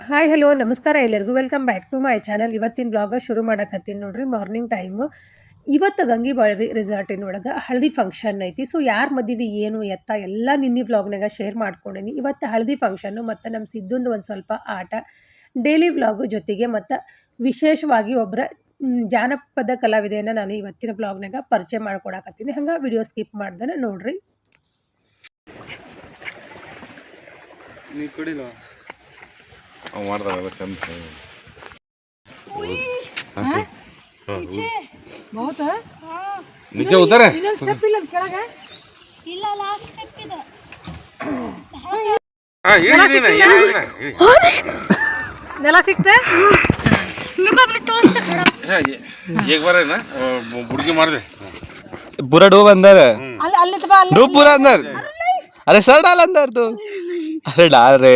Hi hello ನಮಸ್ಕಾರ ಎಲ್ಲರಿಗೂ. Welcome back to my channel ಇವತ್ತಿನ ಬ್ಲಾಗ ಶುರು ಮಾಡಕತ್ತೀನಿ ನೋಡ್ರಿ ಮಾರ್ನಿಂಗ್ ಟೈಮು ಇವತ್ತು ಗಂಗಿ ಬಾಳ್ವಿ ರೆಸಾರ್ಟಿನ ಒಳಗೆ ಹಳದಿ ಫಂಕ್ಷನ್ ಐತಿ. ಸೊ ಯಾರ ಮದುವೆ ಏನು ಎತ್ತ ಎಲ್ಲ ನಿನ್ನೆ ವ್ಲಾಗ್ನಾಗ ಶೇರ್ ಮಾಡ್ಕೊಂಡೀನಿ. ಇವತ್ತು ಹಳದಿ ಫಂಕ್ಷನ್ನು ಮತ್ತು ನಮ್ಮ ಸಿದ್ದುಂದು ಒಂದು ಸ್ವಲ್ಪ ಆಟ. ಡೈಲಿ ವ್ಲಾಗು ಜೊತೆಗೆ ಮತ್ತು ವಿಶೇಷವಾಗಿ ಒಬ್ಬರ ಜಾನಪದ ಕಲಾವಿದೆಯನ್ನು ನಾನು ಇವತ್ತಿನ ಬ್ಲಾಗ್ನಾಗ ಪರಿಚಯ ಮಾಡ್ಕೊಡಕತ್ತೀನಿ. ಹಂಗೆ ವಿಡಿಯೋ ಸ್ಕಿಪ್ ಮಾಡ್ದೆ ನೋಡ್ರಿ. ಮಾಡ್ದಾಗ ಚಂದ ನಿಜ ಉತ್ತರ ಇಲ್ಲ ಲಾಸ್ಟ್ ಸ್ಟೆಪ್ ಇದೆ ನೆಲ ಸಿಕ್ತೆ ಈಗ ಬರೇನ ಬುಡ್ಗಿ ಮಾಡಿದೆ पूरा डूब अंदर है ಅಲ್ಲಿ ಅಲ್ಲಿ ಬಾ ಅಲ್ಲಿ डूब पूरा अंदर अरे सर डाल अंदर तू अरे डाल रे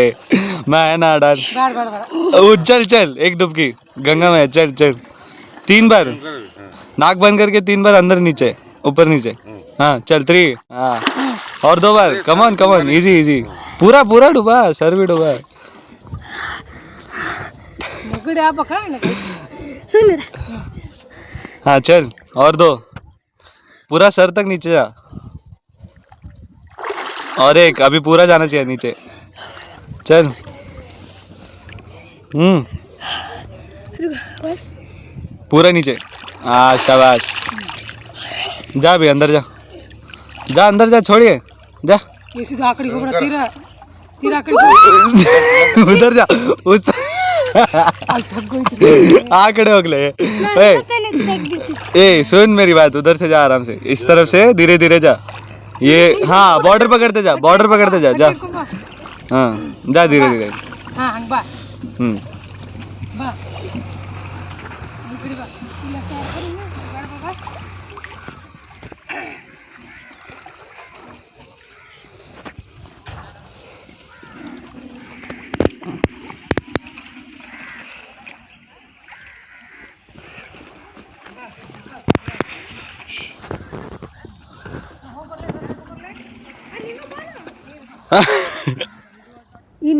मैं ना डाल ಬೇಡ ಬೇಡ ಬೇಡ ओ, चल चल एक डुबकी गंगा में चल चल तीन बार नाक बंद करके तीन बार अंदर नीचे ऊपर नीचे। हाँ चल थ्री हाँ। और दो बार। Come on come on easy easy पूरा पूरा डूबा सर भी डूबा। हाँ चल और दो। पूरा सर तक नीचे जा। और एक अभी पूरा जाना चाहिए नीचे। चल। हम्म। पूरा नीचे। हाँ शाबाश। जा भी अंदर जा। जा अंदर जा छोड़िए। जा। किसी तो आकड़ी घोबड़ा तीरा तीरा कर उधर जा उस आकड़े अगले ए सुन मेरी बात उधर से जा आराम से। इस तरफ़ से धीरे धीरे जा। ये हाँ बॉर्डर पकड़ते जा बॉर्डर पकड़ते जा जा। हाँ जा धीरे धीरे हम्म।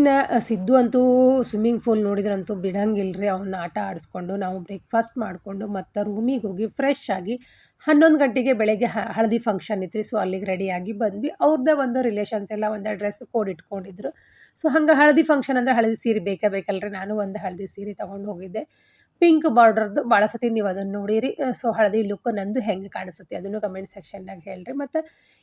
ಇನ್ನು ಸಿದ್ದು ಅಂತೂ ಸ್ವಿಮ್ಮಿಂಗ್ ಫೂಲ್ ನೋಡಿದ್ರಂತೂ ರೀ ಅವನ್ನ ಆಟ ಆಡಿಸ್ಕೊಂಡು ನಾವು ಬ್ರೇಕ್ಫಾಸ್ಟ್ ಮಾಡಿಕೊಂಡು ಮತ್ತು ರೂಮಿಗೆ ಹೋಗಿ ಫ್ರೆಶ್ ಆಗಿ ಹನ್ನೊಂದು ಗಂಟೆಗೆ ಬೆಳಗ್ಗೆ ಹಳದಿ ಫಂಕ್ಷನ್ ಇತ್ತು ಸೊ ಅಲ್ಲಿಗೆ ರೆಡಿಯಾಗಿ ಬಂದ್ವಿ. ಅವ್ರದ್ದೇ ಒಂದು ರಿಲೇಷನ್ಸ್ ಎಲ್ಲ ಒಂದು ಡ್ರೆಸ್ ಕೋಡ್ ಇಟ್ಕೊಂಡಿದ್ರು. ಸೊ ಹಂಗೆ ಹಳದಿ ಫಂಕ್ಷನ್ ಅಂದರೆ ಹಳದಿ ಸೀರೆ ಬೇಕೇ ಬೇಕಲ್ರಿ. ನಾನು ಒಂದು ಹಳದಿ ಸೀರೆ ತೊಗೊಂಡು ಹೋಗಿದ್ದೆ. ಪಿಂಕ್ ಬಾರ್ಡ್ರದ್ದು ಭಾಳ ಸತಿ ನೀವು ಅದನ್ನು ನೋಡಿರಿ. ಸೊ ಹಳದಿ ಲುಕ್ ನಂದು ಹೆಂಗೆ ಕಾಣಿಸುತ್ತೆ ಅದನ್ನು ಕಮೆಂಟ್ ಸೆಕ್ಷನ್ನಾಗ ಹೇಳ್ರಿ. ಮತ್ತು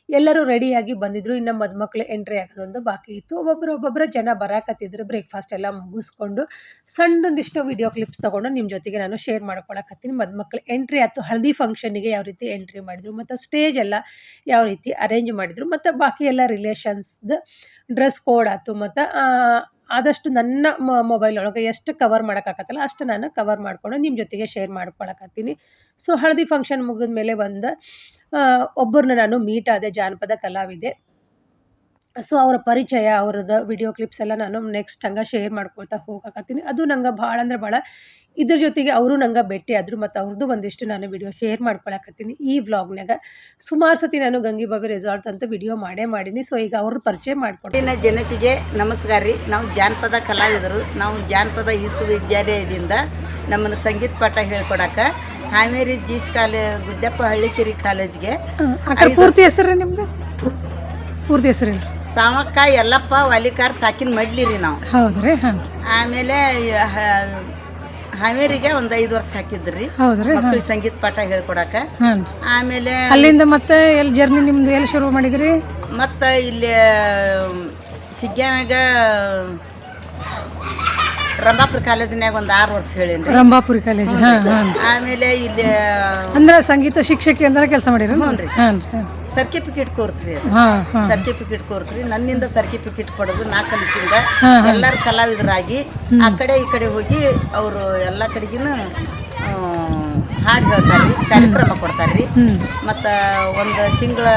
ಎಲ್ಲರೂ ರೆಡಿಯಾಗಿ ಬಂದಿದ್ರು, ಇನ್ನು ಮದುಮಕ್ಳು ಎಂಟ್ರಿ ಆಗೋದೊಂದು ಬಾಕಿ ಇತ್ತು. ಒಬ್ಬೊಬ್ಬರು ಒಬ್ಬೊಬ್ಬರು ಜನ ಬರಾಕತ್ತಿದ್ರು ಬ್ರೇಕ್ಫಾಸ್ಟ್ ಎಲ್ಲ ಮುಗಿಸ್ಕೊಂಡು ಸಣ್ಣದೊಂದಿಷ್ಟು ವಿಡಿಯೋ ಕ್ಲಿಪ್ಸ್ ತೊಗೊಂಡು ನಿಮ್ಮ ಜೊತೆಗೆ ನಾನು ಶೇರ್ ಮಾಡ್ಕೊಳಕತ್ತೀನಿ. ಮದುಮಕ್ಳು ಎಂಟ್ರಿ ಆಯ್ತು, ಹಳದಿ ಫಂಕ್ಷನಿಗೆ ಯಾವ ರೀತಿ ಎಂಟ್ರಿ ಮಾಡಿದ್ರು, ಮತ್ತು ಸ್ಟೇಜ್ ಎಲ್ಲ ಯಾವ ರೀತಿ ಅರೇಂಜ್ ಮಾಡಿದರು, ಮತ್ತು ಬಾಕಿ ಎಲ್ಲ ರಿಲೇಷನ್ಸ್ದು ಡ್ರೆಸ್ ಕೋಡ್ ಆಯಿತು, ಮತ್ತು ಆದಷ್ಟು ನನ್ನ ಮೊಬೈಲ್ ಒಳಗೆ ಎಷ್ಟು ಕವರ್ ಮಾಡೋಕ್ಕಾಗತ್ತಲ್ಲ ಅಷ್ಟು ನಾನು ಕವರ್ ಮಾಡಿಕೊಂಡು ನಿಮ್ಮ ಜೊತೆಗೆ ಶೇರ್ ಮಾಡ್ಕೊಳಕತ್ತೀನಿ. ಸೊ ಹಳದಿ ಫಂಕ್ಷನ್ ಮುಗಿದ ಮೇಲೆ ಒಂದು ಒಬ್ಬರನ್ನ ನಾನು ಮೀಟ್ ಆದೆ ಜಾನಪದ ಕಲಾವಿದೆ. ಸೊ ಅವರ ಪರಿಚಯ ಅವ್ರದ್ದು ವಿಡಿಯೋ ಕ್ಲಿಪ್ಸ್ ಎಲ್ಲ ನಾನು ನೆಕ್ಸ್ಟ್ ಹಂಗೆ ಶೇರ್ ಮಾಡ್ಕೊಳ್ತಾ ಹೋಗಕತ್ತೀನಿ. ಅದು ನಂಗೆ ಭಾಳ ಅಂದ್ರೆ ಭಾಳ ಇದ್ರ ಜೊತೆಗೆ ಅವರು ನಂಗೆ ಭೇಟಿ ಆದರು ಮತ್ತು ಅವ್ರದ್ದು ಒಂದಿಷ್ಟು ನಾನು ವಿಡಿಯೋ ಶೇರ್ ಮಾಡ್ಕೊಳಕತ್ತೀನಿ ಈ ವ್ಲಾಗ್ನಾಗ ಸುಮಾರು ಸತಿ ನಾನು ಗಂಗಿಬಾಬಿ ರೆಸಾರ್ಟ್ ಅಂತ ವಿಡಿಯೋ ಮಾಡೇ ಮಾಡೀನಿ. ಸೊ ಈಗ ಅವ್ರ ಪರಿಚಯ ಮಾಡಿಕೊಡ್ತೀನಿ. ಜನತೆಗೆ ನಮಸ್ಕಾರ ರೀ. ನಾವು ಜಾನಪದ ಕಲಾವಿದರು. ನಾವು ಜಾನಪದ ವಿಶ್ವವಿದ್ಯಾಲಯದಿಂದ ನಮ್ಮನ್ನು ಸಂಗೀತ ಪಾಠ ಹೇಳ್ಕೊಡಕ್ಕೆ ಹಾವೇರಿ ಜೀಸ್ ಕಾಲೇ ಗುದ್ದಪ್ಪ ಹಳ್ಳಿಕೇರಿ ಕಾಲೇಜ್ಗೆ ಪೂರ್ತಿ ಹೆಸರು ನಿಮ್ದು? ಪೂರ್ತಿ ಹೆಸರು ಹೇಳಿ ಎಲ್ಲಪ್ಪ ವಾಲಿಕಾರ್ ಸಾಕಿನ ಮಡ್ಲಿ ರೀ ನಾವು. ಹೌದ್ರಿ ಹಾಂ. ಆಮೇಲೆ ಹಾವೇರಿಗೆ ಒಂದು ಐದು ವರ್ಷ ಹಾಕಿದ್ರಿ. ಹೌದ್ರಿ ಮಕ್ಳಿಗೆ ಸಂಗೀತ ಪಾಠ ಹೇಳ್ಕೊಡಕ. ಹಾಂ. ಆಮೇಲೆ ಅಲ್ಲಿಂದ ಮತ್ತೆ ಎಲ್ಲಿ ಜರ್ನಿ ನಿಮ್ದು ಎಲ್ಲಿ ಶುರು ಮಾಡಿದ್ರಿ? ಮತ್ತೆ ಇಲ್ಲಿ ಸಿಗ್ಗ್ಯಾಮ್ಯಾಗ ರಂಭಾಪುರ ಕಾಲೇಜಿನಾಗ ಒಂದು ಆರು ವರ್ಷ ಹೇಳಿನಿ ರಂಭಾಪುರಿ ಕಾಲೇಜ್ ಹಾಂ ಹಾಂ. ಆಮೇಲೆ ಇಲ್ಲಿ ಅಂದ್ರೆ ಸಂಗೀತ ಶಿಕ್ಷಕಿ ಅಂದ್ರೆ ಕೆಲಸ ಮಾಡಿರಿ ರೀ. ಸರ್ಟಿಫಿಕೇಟ್ ಕೋರ್ಸ್ ರೀ ಅದು. ಹಾಂ ಹಾಂ. ಸರ್ಟಿಫಿಕೇಟ್ ಕೋರ್ಸ್ ರೀ ನನ್ನಿಂದ ಸರ್ಟಿಫಿಕೇಟ್ ಪಡೆದು ನಾ ಕಲಿಸಿಂದ ಎಲ್ಲರೂ ಕಲಾವಿದರಾಗಿ ಆ ಕಡೆ ಈ ಕಡೆ ಹೋಗಿ ಅವರು ಎಲ್ಲ ಕಡೆಗಿನ ಹಾಡು ಹೇಳ್ತಾರೆ ರೀ ಕಾರ್ಯಕ್ರಮ ಕೊಡ್ತಾರೆ ರೀ ಮತ್ತು ಒಂದು ತಿಂಗಳ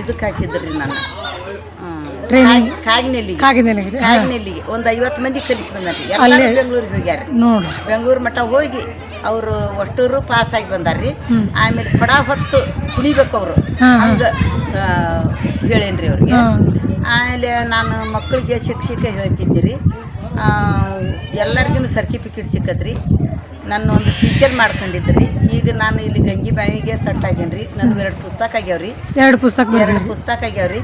ಇದಕ್ಕೆ ಹಾಕಿದ್ರಿ ನಾನು ಟ್ರೈನಿಂಗ್ ಕಾಗಿನೆಲ್ಲಿಗೆ. ಕಾಗಿನೆಲ್ಲಿಗೆ. ಒಂದು ಐವತ್ತು ಮಂದಿ ಕಲಿಸಿ ಬಂದಾರ್ರಿ. ಅಲ್ಲಿ ಬೆಂಗಳೂರಿಗೆ ಹೋಗ್ಯಾರ ನೋಡ್ರಿ ಬೆಂಗಳೂರು ಮಠ ಹೋಗಿ ಅವರು ಅಷ್ಟೂರು ಪಾಸ್ ಆಗಿ ಬಂದಾರ್ರಿ. ಆಮೇಲೆ ಪಡ ಹೊತ್ತು ಕುಣಿಬೇಕು ಅವರು. ಹಂಗೆ ಹೇಳೇನ್ರಿ ಅವ್ರಿಗೆ. ಆಮೇಲೆ ನಾನು ಮಕ್ಕಳಿಗೆ ಶಿಕ್ಷಕ ಹೇಳ್ತಿದ್ದೆ ರೀ ಎಲ್ಲರಿಗೂ ಸರ್ಟಿಫಿಕೇಟ್ ಸಿಕ್ಕದ್ರಿ ನನ್ನ ಒಂದು ಟೀಚರ್ ಮಾಡ್ಕೊಂಡಿದ್ರಿ. ಈಗ ನಾನು ಇಲ್ಲಿ ಗಂಗಿ ಬಾವಿಗೆ ಸೆಟ್ ಆಗೇನ್ರಿ. ನನ್ನ ಎರಡು ಪುಸ್ತಕ ಆಗ್ಯಾವ್ರಿ. ಎರಡು ಪುಸ್ತಕ ಎರಡು ಪುಸ್ತಕ ಆಗ್ಯಾವ್ರಿ.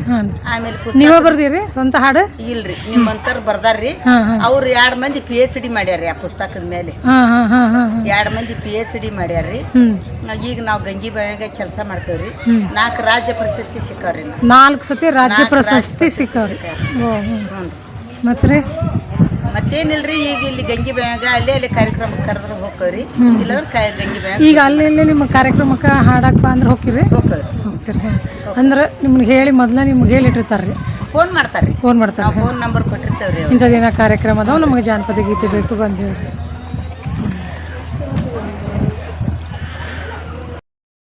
ಆಮೇಲೆ ನೀವೇ ಬರ್ದಿರಿ? ಸ್ವಂತ ಹಾಡು? ಇಲ್ರಿ. ನಿಮ್ಮಂತರ ಬರ್ದಾರ್ರಿ. ಅವ್ರು ಎರಡು ಮಂದಿ ಪಿ ಎಚ್ ಡಿ ಮಾಡ್ಯಾರ್ರಿ ಆ ಪುಸ್ತಕದ ಮೇಲೆ. ಎರಡ್ ಮಂದಿ ಪಿ ಎಚ್ ಡಿ ಮಾಡ್ಯಾರ್ರಿ. ಈಗ ನಾವು ಗಂಗಿ ಬಾವಿಯಾಗ ಕೆಲಸ ಮಾಡ್ತೇವ್ರಿ. ನಾಲ್ಕು ರಾಜ್ಯ ಪ್ರಶಸ್ತಿ ಸಿಕ್ಕವ್ರಿ ನಾಲ್ಕು ಸತಿ ರಾಜ್ಯ ಪ್ರಶಸ್ತಿ ಸಿಕ್ಕವ್ರಿ. ಮತ್ತೆ? ರೀ ಮತ್ತೇನಿಲ್ರಿ ಈಗ ಇಲ್ಲಿ ಗಂಗಿ ಬ್ಯಾಗ ಅಲ್ಲೇ ಅಲ್ಲಿ ಕಾರ್ಯಕ್ರಮ ಕರೆದ್ರೆ ಹೋಗ್ತೇವ್ರಿ ಇಲ್ಲಾಂದ್ರೆ ಗಂಗಿ ಈಗ ಅಲ್ಲಿ ಇಲ್ಲೇ ನಿಮ್ಮ ಕಾರ್ಯಕ್ರಮಕ್ಕೆ ಹಾಡಕ್ಕೆ ಬಾ ಅಂದ್ರೆ ಹೋಗಿರಿ ಹೋಗ್ತೇವ್ರಿ ಹೋಗ್ತೀರಿ ಅಂದ್ರೆ ನಿಮ್ಗೆ ಹೇಳಿ ಮೊದಲ ನಿಮ್ಗೆ ಹೇಳಿಟ್ಟಿರ್ತಾರೆ ರೀ ಫೋನ್ ಮಾಡ್ತಾರೆ ಫೋನ್ ಮಾಡ್ತಾರೆ ಫೋನ್ ನಂಬರ್ ಕೊಟ್ಟಿರ್ತೇವ್ರಿ ಅವ್ರು ಇಂಥದ್ದೇನೋ ಕಾರ್ಯಕ್ರಮ ಅದಾವ? ನಮಗೆ ಜಾನಪದ ಗೀತೆ ಬೇಕು ಬಂದಿವಿ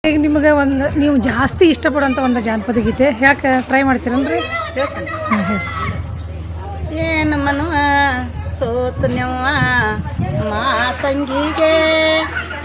ಈಗ ನಿಮಗೆ ಒಂದು ನೀವು ಜಾಸ್ತಿ ಇಷ್ಟಪಡೋಂಥ ಒಂದು ಜಾನಪದ ಗೀತೆ ಯಾಕೆ ಟ್ರೈ ಮಾಡ್ತೀರನ್ರಿ? ಹೇಳ್ತೇನೆ ಹಾಂ ಹೇಳಿ. ಏನು ಮನುವ? ಸೋತನೆವ್ವ ಮಾತಂಗಿಗೆ.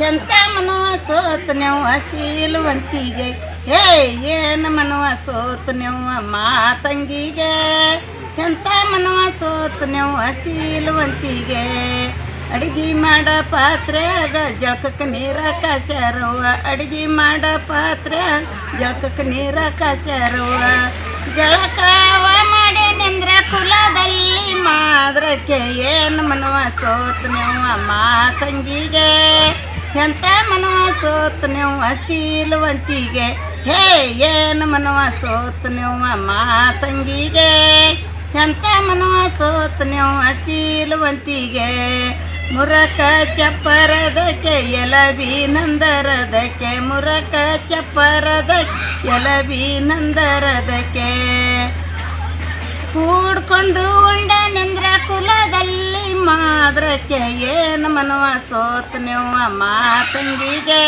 ಎಂತ ಮನುವ? ಸೋತನೆವ್ವ ಸೀಲುವಂತಿಗೆ. ಏಯ್ ಏನು ಮನುವ? ಸೋತನೆವ್ವ ಮಾತಂಗಿಗೆ. ಎಂತ ಮನುವ? ಸೋತನೆವ್ವ ಸೀಲುವಂತಿಗೆ. ಅಡಿಗೆ ಮಾಡ ಪಾತ್ರೆಯಾಗ ಜಳಕಕ್ಕೆ ನೀರ ಕಾಸ್ಯಾರವ್ವ. ಅಡಿಗೆ ಮಾಡ ಪಾತ್ರೆ ಜಳಕಕ್ಕೆ ನೀರ ಕಾಸ್ಯಾರವ್ವ. ಜಳಕವ ಕುಲದಲ್ಲಿ ಮಾದ್ರಕ್ಕೆ ಏನು ಮನವ ಸೋತನೆವ್ವ ಮಾತಂಗಿಗೆ? ಎಂತ ಮನವ ಸೋತನೆವ್ವ ಸೀಲುವಂತಿಗೆ? ಹೇ, ಏನು ಮನವ ಸೋತನೆವ್ವ ಮಾತಂಗಿಗೆ? ಎಂತ ಮನವ ಸೋತನೆವ್ವ ಸೀಲುವಂತಿಗೆ? ಮುರಕ ಚಪ್ಪರದಕ್ಕೆ ಎಲಬಿ ನಂದರದಕ್ಕೆ, ಮುರಕ ಚಪ್ಪರದ ಎಲಬಿ ನಂದರದಕ್ಕೆ. ಕೂಡ್ಕೊಂಡು ಉಂಡನೆಂದ್ರ ಕುಲದಲ್ಲಿ ಮಾದ್ರಕ್ಕೆ ಏನು ಮನವ ಸೋತನೆವ್ವ ಮಾತಂಗಿಗೆ?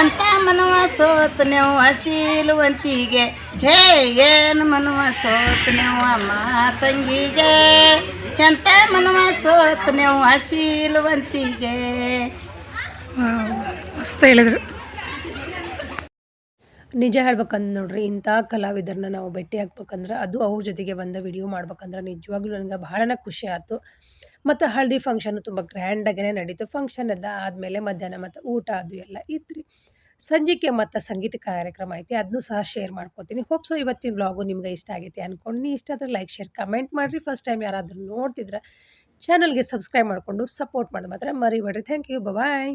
ಎಂತ ಮನವ ಸೋತನೆವ್ವ ಸೀಲುವಂತಿಗೆ? ಹೇ, ಏನು ಮನವ ಸೋತನೆವ್ವ ಮಾತಂಗಿಗೆ? ಎಂತ ಮನವ ಸೋತನೆವ್ವ ಸೀಲುವಂತಿಗೆ? ಮಸ್ತ್ ಹೇಳಿದ್ರಿ. ನಿಜ ಹೇಳ್ಬೇಕಂದ್ ನೋಡ್ರಿ, ಇಂಥ ಕಲಾವಿದರನ್ನ ನಾವು ಭೇಟಿ ಆಗ್ಬೇಕಂದ್ರೆ ಅದು ಅವ್ರ ಜೊತೆಗೆ ಒಂದು ವಿಡಿಯೋ ಮಾಡ್ಬೇಕಂದ್ರೆ ನಿಜವಾಗ್ಲೂ ನನಗೆ ಭಾಳನೇ ಖುಷಿ ಆಯ್ತು ಮತ್ತು ಹಳದಿ ಫಂಕ್ಷನ್ ತುಂಬ ಗ್ರ್ಯಾಂಡಾಗೇ ನಡೀತು. ಫಂಕ್ಷನ್ ಎಲ್ಲ ಆದಮೇಲೆ ಮಧ್ಯಾಹ್ನ ಮತ್ತು ಊಟ ಅದು ಎಲ್ಲ ಇತ್ತು ಸಂಜೆಗೆ ಮತ್ತು ಸಂಗೀತ ಕಾರ್ಯಕ್ರಮ ಐತಿ ಅದನ್ನೂ ಸಹ ಶೇರ್ ಮಾಡ್ಕೋತೀನಿ. ಹೋಪ್ ಸೊ ಇವತ್ತಿನ ಬ್ಲಾಗು ನಿಮ್ಗೆ ಇಷ್ಟ ಆಗೈತಿ ಅಂದ್ಕೊಂಡು ಇಷ್ಟ ಆದರೆ ಲೈಕ್ ಶೇರ್ ಕಮೆಂಟ್ ಮಾಡಿರಿ. ಫಸ್ಟ್ ಟೈಮ್ ಯಾರಾದರೂ ನೋಡ್ತಿದ್ರೆ ಚಾನಲ್ಗೆ ಸಬ್ಸ್ಕ್ರೈಬ್ ಮಾಡಿಕೊಂಡು ಸಪೋರ್ಟ್ ಮಾಡಿ ಮಾತ್ರ ಮರಿಬೇಡ್ರಿ. Thank you bye